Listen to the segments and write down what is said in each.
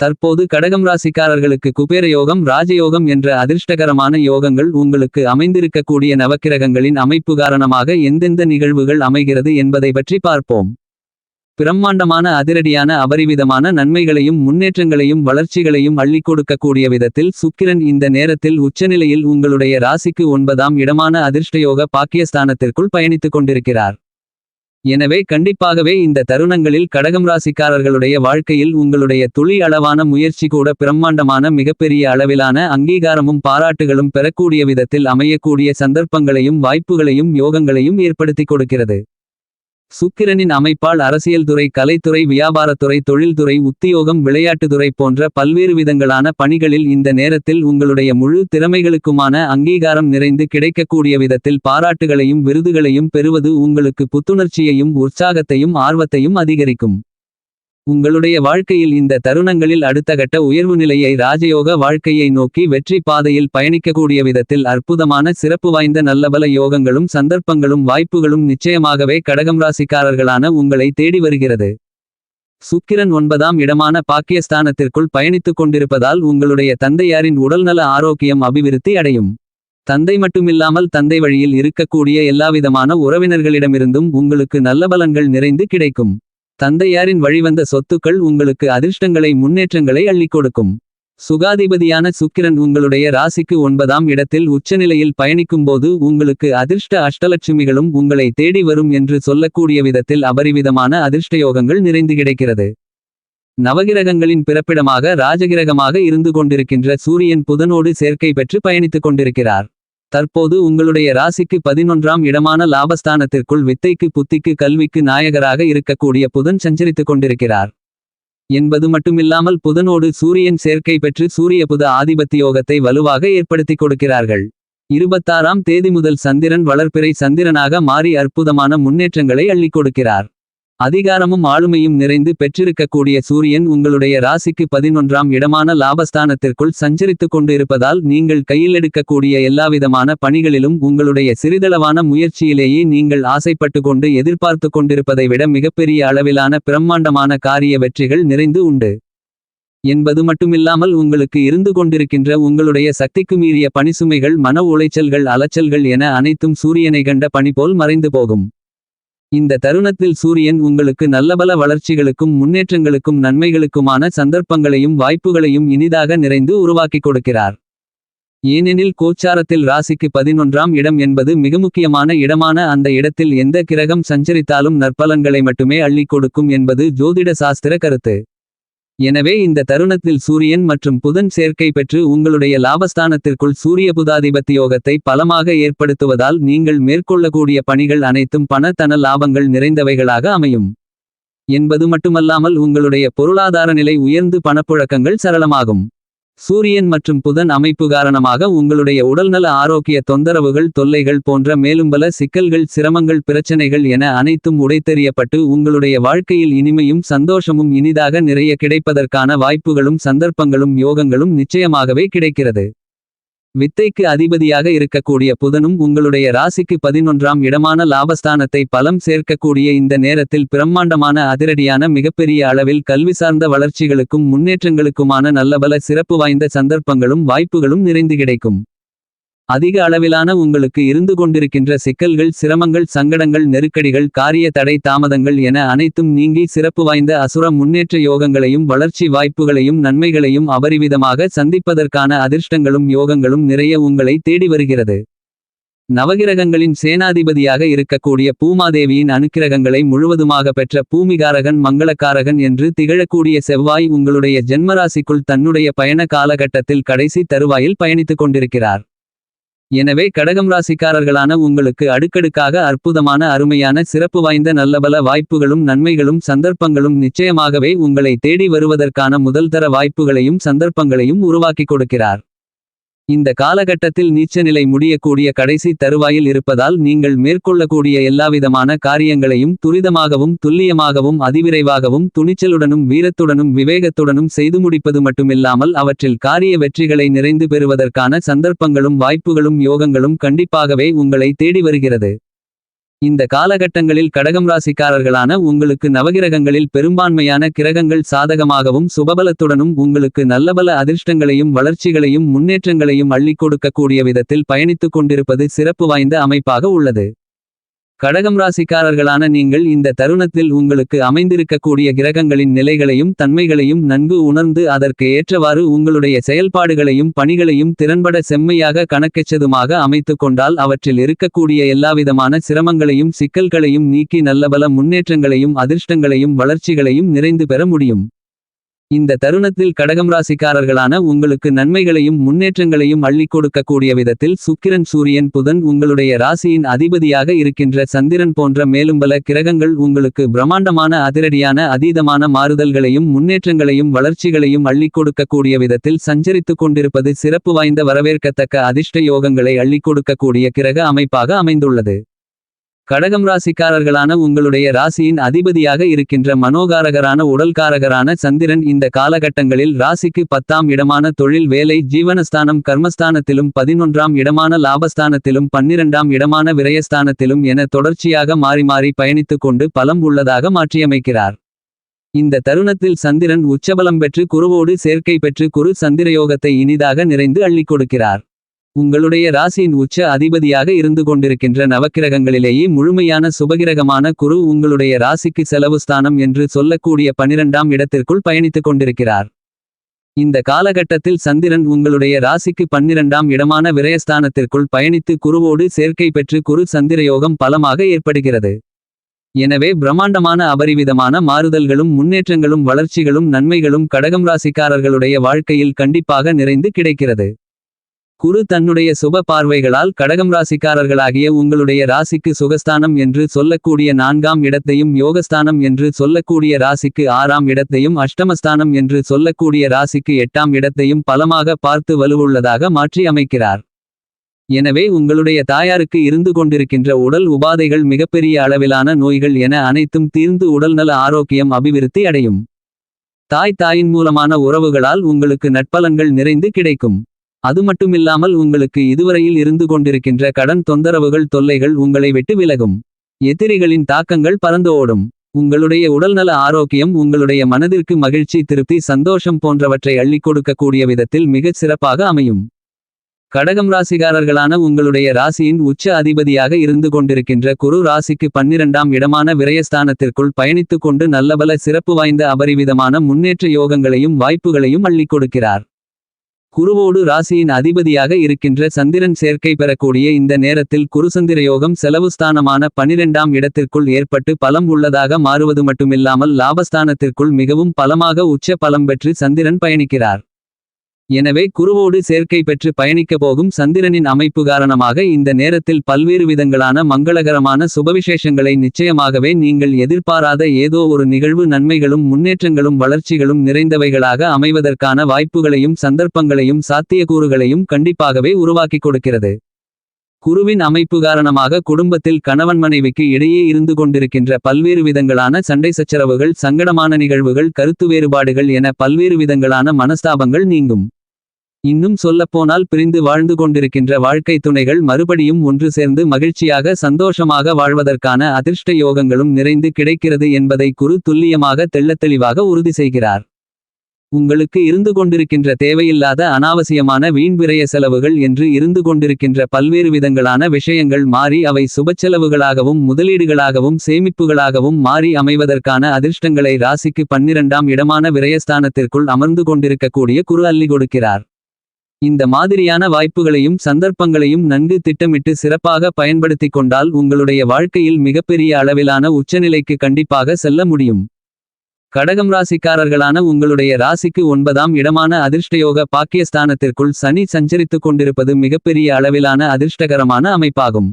தற்போது கடகம் ராசிக்காரர்களுக்கு குபேர யோகம் ராஜயோகம் என்ற அதிர்ஷ்டகரமான யோகங்கள் உங்களுக்கு அமைந்திருக்கக்கூடிய நவக்கிரகங்களின் அமைப்பு காரணமாக எந்தெந்த நிகழ்வுகள் அமைகிறது என்பதை பற்றி பார்ப்போம். பிரம்மாண்டமான அதிரடியான அபரிவிதமான நன்மைகளையும் முன்னேற்றங்களையும் வளர்ச்சிகளையும் அள்ளி கொடுக்கக்கூடிய விதத்தில் சுக்கிரன் இந்த நேரத்தில் உச்சநிலையில் உங்களுடைய ராசிக்கு ஒன்பதாம் இடமான அதிர்ஷ்டயோக பாக்கியஸ்தானத்திற்குள் பயணித்துக் கொண்டிருக்கிறார். எனவே கண்டிப்பாகவே இந்த தருணங்களில் கடகம் ராசிக்காரர்களுடைய வாழ்க்கையில் உங்களுடைய துளி அளவான முயற்சி கூட பிரம்மாண்டமான மிகப்பெரிய அளவிலான அங்கீகாரமும் பாராட்டுகளும் பெறக்கூடிய விதத்தில் அமையக்கூடிய சந்தர்ப்பங்களையும் வாய்ப்புகளையும் யோகங்களையும் ஏற்படுத்திக் கொடுக்கிறது. சுக்கிரனின் அமைப்பால் அரசியல்துறை கலைத்துறை வியாபாரத்துறை தொழில்துறை உத்தியோகம் விளையாட்டுத்துறை போன்ற பல்வேறு விதங்களான பணிகளில் இந்த நேரத்தில் உங்களுடைய முழு திறமைகளுக்குமான அங்கீகாரம் நிறைந்து கிடைக்கக்கூடிய விதத்தில் பாராட்டுகளையும் விருதுகளையும் பெறுவது உங்களுக்கு புத்துணர்ச்சியையும் உற்சாகத்தையும் ஆர்வத்தையும் அதிகரிக்கும். உங்களுடைய வாழ்க்கையில் இந்த தருணங்களில் அடுத்த கட்ட உயர்வு நிலையை ராஜயோக வாழ்க்கையை நோக்கி வெற்றி பாதையில் பயணிக்கக்கூடிய விதத்தில் அற்புதமான சிறப்பு வாய்ந்த நல்லபல யோகங்களும் சந்தர்ப்பங்களும் வாய்ப்புகளும் நிச்சயமாகவே கடகம் ராசிக்காரர்களான உங்களை தேடி வருகிறது. சுக்கிரன் ஒன்பதாம் இடமான பாக்கியஸ்தானத்திற்குள் பயணித்துக் கொண்டிருப்பதால் உங்களுடைய தந்தையாரின் உடல்நல ஆரோக்கியம் அபிவிருத்தி அடையும். தந்தை மட்டுமில்லாமல் தந்தை வழியில் இருக்கக்கூடிய எல்லாவிதமான உறவினர்களிடமிருந்தும் உங்களுக்கு நல்ல பலன்கள் நிறைந்து கிடைக்கும். தந்தையாரின் வழிவந்த சொத்துக்கள் உங்களுக்கு அதிர்ஷ்டங்களை முன்னேற்றங்களை அள்ளிக் கொடுக்கும் சுகாதிபதியான சுக்கிரன் உங்களுடைய ராசிக்கு ஒன்பதாம் இடத்தில் உச்சநிலையில் பயணிக்கும்போது உங்களுக்கு அதிர்ஷ்ட அஷ்டலட்சுமிகளும் உங்களை தேடி வரும் என்று சொல்லக்கூடிய விதத்தில் அபரிவிதமான அதிர்ஷ்டயோகங்கள் நிறைந்து கிடைக்கிறது. நவகிரகங்களின் பிறப்பிடமாக ராஜகிரகமாக இருந்து கொண்டிருக்கின்ற சூரியன் புதனோடு சேர்க்கை பெற்று பயணித்துக் கொண்டிருக்கிறார். தற்போது உங்களுடைய ராசிக்கு பதினொன்றாம் இடமான லாபஸ்தானத்திற்குள் வித்தைக்கு புத்திக்கு கல்விக்கு நாயகராக இருக்கக்கூடிய புதன் சஞ்சரித்துக் கொண்டிருக்கிறார். என்பது மட்டுமில்லாமல் புதனோடு சூரியன் சேர்க்கை பெற்று சூரிய புத ஆதிபத்தியோகத்தை வலுவாக ஏற்படுத்திக் கொடுக்கிறார்கள். இருபத்தாறாம் தேதி முதல் சந்திரன் வளர்ப்பிறை சந்திரனாக மாறி அற்புதமான முன்னேற்றங்களை அள்ளிக் கொடுக்கிறார். அதிகாரமும் ஆளுமையும் நிறைந்து பெற்றிருக்கக்கூடிய சூரியன் உங்களுடைய ராசிக்கு பதினொன்றாம் இடமான லாபஸ்தானத்திற்குள் சஞ்சரித்துக் கொண்டு இருப்பதால் நீங்கள் கையில் எடுக்கக்கூடிய எல்லாவிதமான பணிகளிலும் உங்களுடைய சிறிதளவான முயற்சியிலேயே நீங்கள் ஆசைப்பட்டு கொண்டு எதிர்பார்த்து கொண்டிருப்பதை விட மிகப்பெரிய அளவிலான பிரம்மாண்டமான காரிய வெற்றிகள் நிறைந்து உண்டு. என்பது மட்டுமில்லாமல் உங்களுக்கு இருந்து கொண்டிருக்கின்ற உங்களுடைய சக்திக்கு மீறிய பணிசுமைகள் மன உளைச்சல்கள் அலைச்சல்கள் என அனைத்தும் சூரியனை கண்ட பணி போல் மறைந்து போகும். இந்த தருணத்தில் சூரியன் உங்களுக்கு நல்லபல வளர்ச்சிகளுக்கும் முன்னேற்றங்களுக்கும் நன்மைகளுக்குமான சந்தர்ப்பங்களையும் வாய்ப்புகளையும் இனிதாக நிறைந்து உருவாக்கிக் கொடுக்கிறார். ஏனெனில் கோச்சாரத்தில் ராசிக்கு பதினொன்றாம் இடம் என்பது மிக முக்கியமான இடமான அந்த இடத்தில் எந்த கிரகம் சஞ்சரித்தாலும் நற்பலன்களை மட்டுமே அள்ளிக் கொடுக்கும் என்பது ஜோதிட சாஸ்திர கருத்து. எனவே இந்த தருணத்தில் சூரியன் மற்றும் புதன் சேர்க்கை பெற்று உங்களுடைய லாபஸ்தானத்திற்குள் சூரிய புதாதிபத்தியோகத்தை பலமாக ஏற்படுத்துவதால் நீங்கள் மேற்கொள்ளக்கூடிய பணிகள் அனைத்தும் பண தன லாபங்கள் நிறைந்தவைகளாக அமையும். என்பது மட்டுமல்லாமல் உங்களுடைய பொருளாதார நிலை உயர்ந்து பணப்புழக்கங்கள் சரளமாகும். சூரியன் மற்றும் புதன் அமைப்பு காரணமாக உங்களுடைய உடல்நல ஆரோக்கிய தொந்தரவுகள் தொல்லைகள் போன்ற மேலும் பல சிக்கல்கள் சிரமங்கள் பிரச்சனைகள் என அனைத்தும் உடைத்தெறியப்பட்டு உங்களுடைய வாழ்க்கையில் இனிமையும் சந்தோஷமும் இனிதாக நிறைய கிடைப்பதற்கான வாய்ப்புகளும் சந்தர்ப்பங்களும் யோகங்களும் நிச்சயமாகவே கிடைக்கிறது. வித்தைக்கு அதிபதியாக இருக்கக்கூடிய புதனும் உங்களுடைய ராசிக்கு பதினொன்றாம் இடமான லாபஸ்தானத்தை பலம் சேர்க்கக்கூடிய இந்த நேரத்தில் பிரம்மாண்டமான அதிரடியான மிகப்பெரிய அளவில் கல்வி சார்ந்த வளர்ச்சிகளுக்கும் முன்னேற்றங்களுக்குமான நல்லபல சிறப்பு வாய்ந்த சந்தர்ப்பங்களும் வாய்ப்புகளும் நிறைந்து கிடைக்கும். அதிக அளவிலான உங்களுக்கு இருந்து கொண்டிருக்கின்ற சிக்கல்கள் சிரமங்கள் சங்கடங்கள் நெருக்கடிகள் காரிய தடை தாமதங்கள் என அனைத்தும் நீங்கி சிறப்பு வாய்ந்த அசுர முன்னேற்ற யோகங்களையும் வளர்ச்சி வாய்ப்புகளையும் நன்மைகளையும் அபரிவிதமாக சந்திப்பதற்கான அதிர்ஷ்டங்களும் யோகங்களும் நிறைய உங்களை தேடி வருகிறது. நவகிரகங்களின் சேனாதிபதியாக இருக்கக்கூடிய பூமாதேவியின் அனுக்கிரகங்களை முழுவதுமாக பெற்ற பூமிகாரகன் மங்களக்காரகன் என்று திகழக்கூடிய செவ்வாய் உங்களுடைய ஜென்மராசிக்குள் தன்னுடைய பயண காலகட்டத்தில் கடைசி தருவாயில் பயணித்துக் கொண்டிருக்கிறார். எனவே கடகம் ராசிக்காரர்களான உங்களுக்கு அடுக்கடுக்காக அற்புதமான அருமையான சிறப்பு வாய்ந்த நல்லபல வாய்ப்புகளும் நன்மைகளும் சந்தர்ப்பங்களும் நிச்சயமாகவே உங்களை தேடி வருவதற்கான முதல்தர வாய்ப்புகளையும் சந்தர்ப்பங்களையும் உருவாக்கிக் கொடுக்கிறார். இந்த காலகட்டத்தில் நீச்சநிலை முடியக்கூடிய கடைசி தருவாயில் இருப்பதால் நீங்கள் மேற்கொள்ளக்கூடிய எல்லாவிதமான காரியங்களையும் துரிதமாகவும் துல்லியமாகவும் அதிவிரைவாகவும் துணிச்சலுடனும் வீரத்துடனும் விவேகத்துடனும் செய்து முடிப்பது மட்டுமில்லாமல் அவற்றில் காரிய வெற்றிகளை நிறைந்து பெறுவதற்கான சந்தர்ப்பங்களும் வாய்ப்புகளும் யோகங்களும் கண்டிப்பாகவே உங்களை தேடி வருகிறது. இந்த காலகட்டங்களில் கடகம் ராசிக்காரர்களான உங்களுக்கு நவகிரகங்களில் பெரும்பான்மையான கிரகங்கள் சாதகமாகவும் சுபபலத்துடனும் உங்களுக்கு நல்லபல அதிர்ஷ்டங்களையும் வளர்ச்சிகளையும் முன்னேற்றங்களையும் அள்ளிக் கொடுக்கக்கூடிய விதத்தில் பயணித்துக் கொண்டிருப்பது சிறப்பு வாய்ந்த அமைப்பாக உள்ளது. கடகம் ராசிக்காரர்களான நீங்கள் இந்த தருணத்தில் உங்களுக்கு அமைந்திருக்கக்கூடிய கிரகங்களின் நிலைகளையும் தன்மைகளையும் நன்கு உணர்ந்து அதற்கு ஏற்றவாறு உங்களுடைய செயல்பாடுகளையும் பணிகளையும் திறன்பட செம்மையாக கணக்கெச்சதுமாக அமைத்து கொண்டால் அவற்றில் இருக்கக்கூடிய எல்லாவிதமான சிரமங்களையும் சிக்கல்களையும் நீக்கி நல்லபல முன்னேற்றங்களையும் அதிர்ஷ்டங்களையும் வளர்ச்சிகளையும் நிறைந்து பெற முடியும். இந்த தருணத்தில் கடகம் ராசிக்காரர்களான உங்களுக்கு நன்மைகளையும் முன்னேற்றங்களையும் அள்ளி கொடுக்கக்கூடிய விதத்தில் சுக்கிரன் சூரியன் புதன் உங்களுடைய ராசியின் அதிபதியாக இருக்கின்ற சந்திரன் போன்ற மேலும் பல கிரகங்கள் உங்களுக்கு பிரம்மாண்டமான அதிரடியான அதீதமான மாறுதல்களையும் முன்னேற்றங்களையும் வளர்ச்சிகளையும் அள்ளி கொடுக்கக்கூடிய விதத்தில் சஞ்சரித்துக் கொண்டிருப்பது சிறப்பு வாய்ந்த வரவேற்கத்தக்க அதிர்ஷ்ட யோகங்களை அள்ளி கொடுக்கக்கூடிய கிரக அமைப்பாக அமைந்துள்ளது. கடகம் ராசிக்காரர்களான உங்களுடைய ராசியின் அதிபதியாக இருக்கின்ற மனோகாரகரான உடல்காரகரான சந்திரன் இந்த காலகட்டங்களில் ராசிக்கு பத்தாம் இடமான தொழில் வேலை ஜீவனஸ்தானம் கர்மஸ்தானத்திலும் பதினொன்றாம் இடமான லாபஸ்தானத்திலும் பன்னிரண்டாம் இடமான விரயஸ்தானத்திலும் என தொடர்ச்சியாக மாறி மாறி பயணித்துக் கொண்டு பலம் உள்ளதாக மாற்றியமைக்கிறார். இந்த தருணத்தில் சந்திரன் உச்சபலம் பெற்று குருவோடு சேர்க்கை பெற்று குரு சந்திரயோகத்தை இனிதாக நிறைந்து அள்ளிக் கொடுக்கிறார். உங்களுடைய ராசியின் உச்ச அதிபதியாக இருந்து கொண்டிருக்கின்ற நவக்கிரகங்களிலேயே முழுமையான சுபகிரகமான குரு உங்களுடைய ராசிக்கு செலவு ஸ்தானம் என்று சொல்லக்கூடிய பனிரெண்டாம் இடத்திற்குள் பயணித்துக் கொண்டிருக்கிறார். இந்த காலகட்டத்தில் சந்திரன் உங்களுடைய ராசிக்கு பன்னிரண்டாம் இடமான விரயஸ்தானத்திற்குள் பயணித்து குருவோடு சேர்க்கை பெற்று குரு சந்திரயோகம் பலமாக ஏற்படுகிறது. எனவே பிரம்மாண்டமான அபரிவிதமான மாறுதல்களும் முன்னேற்றங்களும் வளர்ச்சிகளும் நன்மைகளும் கடகம் ராசிக்காரர்களுடைய வாழ்க்கையில் கண்டிப்பாக நிறைந்து கிடைக்கிறது. குரு தன்னுடைய சுப பார்வைகளால் கடகம் ராசிக்காரர்களாகிய உங்களுடைய ராசிக்கு சுகஸ்தானம் என்று சொல்லக்கூடிய நான்காம் இடத்தையும் யோகஸ்தானம் என்று சொல்லக்கூடிய ராசிக்கு ஆறாம் இடத்தையும் அஷ்டமஸ்தானம் என்று சொல்லக்கூடிய ராசிக்கு எட்டாம் இடத்தையும் பலமாக பார்த்து வலுவுள்ளதாக மாற்றி அமைக்கிறார். எனவே உங்களுடைய தாயாருக்கு இருந்து கொண்டிருக்கின்ற உடல் உபாதைகள் மிகப்பெரிய அளவிலான நோய்கள் என அனைத்தும் தீர்ந்து உடல்நல ஆரோக்கியம் அபிவிருத்தி அடையும். தாய் தாயின் மூலமான உறவுகளால் உங்களுக்கு நட்பலன்கள் நிறைந்து கிடைக்கும். அது மட்டுமில்லாமல் உங்களுக்கு இதுவரையில் இருந்து கொண்டிருக்கின்ற கடன் தொந்தரவுகள் தொல்லைகள் உங்களை விட்டு விலகும். எதிரிகளின் தாக்கங்கள் பறந்து ஓடும். உங்களுடைய உடல்நல ஆரோக்கியம் உங்களுடைய மனதிற்கு மகிழ்ச்சி திருப்தி சந்தோஷம் போன்றவற்றை அள்ளிக் கொடுக்கக்கூடிய விதத்தில் மிகச் சிறப்பாக அமையும். கடகம் ராசிகாரர்களான உங்களுடைய ராசியின் உச்ச அதிபதியாக இருந்து கொண்டிருக்கின்ற குரு ராசிக்கு பன்னிரண்டாம் இடமான விரயஸ்தானத்திற்குள் பயணித்துக் கொண்டு நல்லபல சிறப்பு வாய்ந்த அபரிவிதமான முன்னேற்ற யோகங்களையும் வாய்ப்புகளையும் அள்ளிக் கொடுக்கிறார். குருவோடு ராசியின் அதிபதியாக இருக்கின்ற சந்திரன் சேர்க்கை பெறக்கூடிய இந்த நேரத்தில் குருசந்திர யோகம் செலவுஸ்தானமான பனிரெண்டாம் இடத்திற்குள் ஏற்பட்டு பலம் உள்ளதாக மாறுவது மட்டுமில்லாமல் லாபஸ்தானத்திற்குள் மிகவும் பலமாக உச்ச பலம் பெற்று சந்திரன் பயணிக்கிறார். எனவே குருவோடு சேர்க்கை பெற்று பயணிக்க போகும் சந்திரனின் அமைப்பு காரணமாக இந்த நேரத்தில் பல்வேறு விதங்களான மங்களகரமான சுபவிசேஷங்களை நிச்சயமாகவே நீங்கள் எதிர்பாராத ஏதோ ஒரு நிகழ்வு நன்மைகளும் முன்னேற்றங்களும் வளர்ச்சிகளும் நிறைந்தவைகளாக அமைவதற்கான வாய்ப்புகளையும் சந்தர்ப்பங்களையும் சாத்தியக்கூறுகளையும் கண்டிப்பாகவே உருவாக்கிக் கொடுக்கிறது. குருவின் அமைப்பு காரணமாக குடும்பத்தில் கணவன் மனைவிக்கு இடையே இருந்து கொண்டிருக்கின்ற பல்வேறு விதங்களான சண்டை சச்சரவுகள் சங்கடமான நிகழ்வுகள் கருத்து வேறுபாடுகள் என பல்வேறு விதங்களான மனஸ்தாபங்கள் நீங்கும். இன்னும் சொல்லப்போனால் பிரிந்து வாழ்ந்து கொண்டிருக்கின்ற வாழ்க்கை துணைகள் மறுபடியும் ஒன்று சேர்ந்து மகிழ்ச்சியாக சந்தோஷமாக வாழ்வதற்கான அதிர்ஷ்ட யோகங்களும் நிறைந்து கிடைக்கிறது என்பதை குரு துல்லியமாக தெள்ளத்தெளிவாக உறுதி செய்கிறார். உங்களுக்கு இருந்து கொண்டிருக்கின்ற தேவையில்லாத அனாவசியமான வீண் விரய செலவுகள் என்று இருந்து கொண்டிருக்கின்ற பல்வேறு விதங்களான விஷயங்கள் மாறி அவை சுபச்செலவுகளாகவும் முதலீடுகளாகவும் சேமிப்புகளாகவும் மாறி அமைவதற்கான அதிர்ஷ்டங்களை ராசிக்கு பன்னிரண்டாம் இடமான விரயஸ்தானத்திற்குள் அமர்ந்து கொண்டிருக்கக்கூடிய குரு அள்ளி கொடுக்கிறார். இந்த மாதிரியான வாய்ப்புகளையும் சந்தர்ப்பங்களையும் நன்கு திட்டமிட்டு சிறப்பாக பயன்படுத்திக் கொண்டால் உங்களுடைய வாழ்க்கையில் மிகப்பெரிய அளவிலான உச்சநிலைக்கு கண்டிப்பாக செல்ல முடியும். கடகம் ராசிக்காரர்களான உங்களுடைய ராசிக்கு ஒன்பதாம் இடமான அதிர்ஷ்டயோக பாக்கியஸ்தானத்திற்குள் சனி சஞ்சரித்துக் கொண்டிருப்பது மிகப்பெரிய அளவிலான அதிர்ஷ்டகரமான அமைப்பாகும்.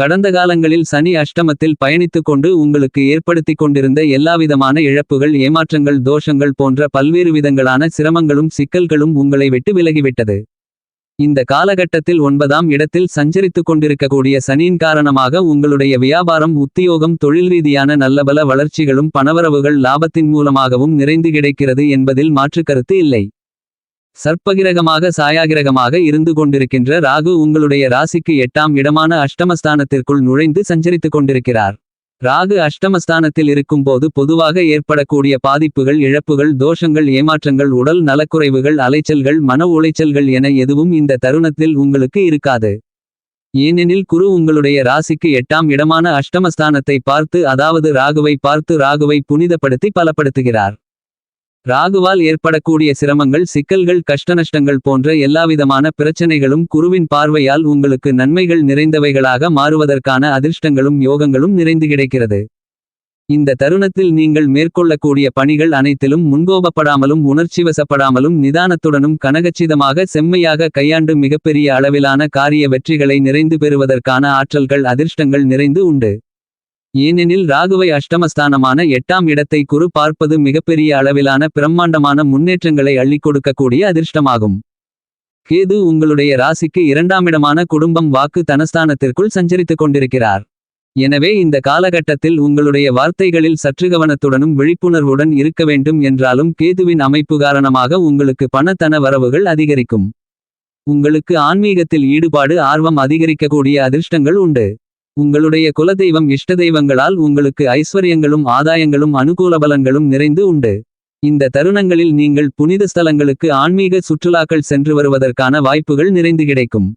கடந்த காலங்களில் சனி அஷ்டமத்தில் பயணித்துக் கொண்டு உங்களுக்கு ஏற்படுத்திக் கொண்டிருந்த எல்லாவிதமான இழப்புகள் ஏமாற்றங்கள் தோஷங்கள் போன்ற பல்வேறு விதங்களான சிரமங்களும் சிக்கல்களும் உங்களை விட்டு விலகிவிட்டது. இந்த காலகட்டத்தில் ஒன்பதாம் இடத்தில் சஞ்சரித்துக் கொண்டிருக்கக்கூடிய சனியின் காரணமாக உங்களுடைய வியாபாரம் உத்தியோகம் தொழில் ரீதியான நல்லபல வளர்ச்சிகளும் பணவரவுகள் லாபத்தின் மூலமாகவும் நிறைந்து கிடைக்கிறது என்பதில் மாற்று கருத்து இல்லை. சர்ப்பகிரகமாக சாயாகிரகமாக இருந்து கொண்டிருக்கின்ற ராகு உங்களுடைய ராசிக்கு எட்டாம் இடமான அஷ்டமஸ்தானத்திற்குள் நுழைந்து சஞ்சரித்துக் கொண்டிருக்கிறார். ராகு அஷ்டமஸ்தானத்தில் இருக்கும்போது பொதுவாக ஏற்படக்கூடிய பாதிப்புகள் இழப்புகள் தோஷங்கள் ஏமாற்றங்கள் உடல் நலக்குறைவுகள் அலைச்சல்கள் மன உளைச்சல்கள் என எதுவும் இந்த தருணத்தில் உங்களுக்கு இருக்காது. ஏனெனில் குரு உங்களுடைய ராசிக்கு எட்டாம் இடமான அஷ்டமஸ்தானத்தை பார்த்து அதாவது ராகுவை பார்த்து ராகுவை புனிதப்படுத்தி பலப்படுத்துகிறார். ராகுவால் ஏற்படக்கூடிய சிரமங்கள் சிக்கல்கள் கஷ்டநஷ்டங்கள் போன்ற எல்லாவிதமான பிரச்சனைகளும் குருவின் பார்வையால் உங்களுக்கு நன்மைகள் நிறைந்தவைகளாக மாறுவதற்கான அதிர்ஷ்டங்களும் யோகங்களும் நிறைந்து கிடைக்கிறது. இந்த தருணத்தில் நீங்கள் மேற்கொள்ளக்கூடிய பணிகள் அனைத்திலும் முன்கோபப்படாமலும் உணர்ச்சிவசப்படாமலும் நிதானத்துடனும் கனகச்சிதமாக செம்மையாக கையாண்டு மிகப்பெரிய அளவிலான காரிய வெற்றிகளை நிறைந்து பெறுவதற்கான ஆற்றல்கள் அதிர்ஷ்டங்கள் நிறைந்து உண்டு. ஏனெனில் ராகுவை அஷ்டமஸ்தானமான எட்டாம் இடத்தை குரு பார்ப்பது மிகப்பெரிய அளவிலான பிரம்மாண்டமான முன்னேற்றங்களை அள்ளிக் கொடுக்கக்கூடிய அதிர்ஷ்டமாகும். கேது உங்களுடைய ராசிக்கு இரண்டாமிடமான குடும்பம் வாக்கு தனஸ்தானத்திற்குள் சஞ்சரித்துக் கொண்டிருக்கிறார். எனவே இந்த காலகட்டத்தில் உங்களுடைய வார்த்தைகளில் சற்று கவனத்துடனும் விழிப்புணர்வுடன் இருக்க வேண்டும் என்றாலும் கேதுவின் அமைப்பு காரணமாக உங்களுக்கு பணத்தன வரவுகள் அதிகரிக்கும். உங்களுக்கு ஆன்மீகத்தில் ஈடுபாடு ஆர்வம் அதிகரிக்கக்கூடிய அதிர்ஷ்டங்கள் உண்டு. உங்களுடைய குலதெய்வம் இஷ்ட தெய்வங்களால் உங்களுக்கு ஐஸ்வர்யங்களும் ஆதாயங்களும் அனுகூலபலங்களும் நிறைந்து உண்டு. இந்த தருணங்களில் நீங்கள் புனித ஸ்தலங்களுக்கு ஆன்மீக சுற்றுலாக்கள் சென்று வருவதற்கான வாய்ப்புகள் நிறைந்து கிடைக்கும்.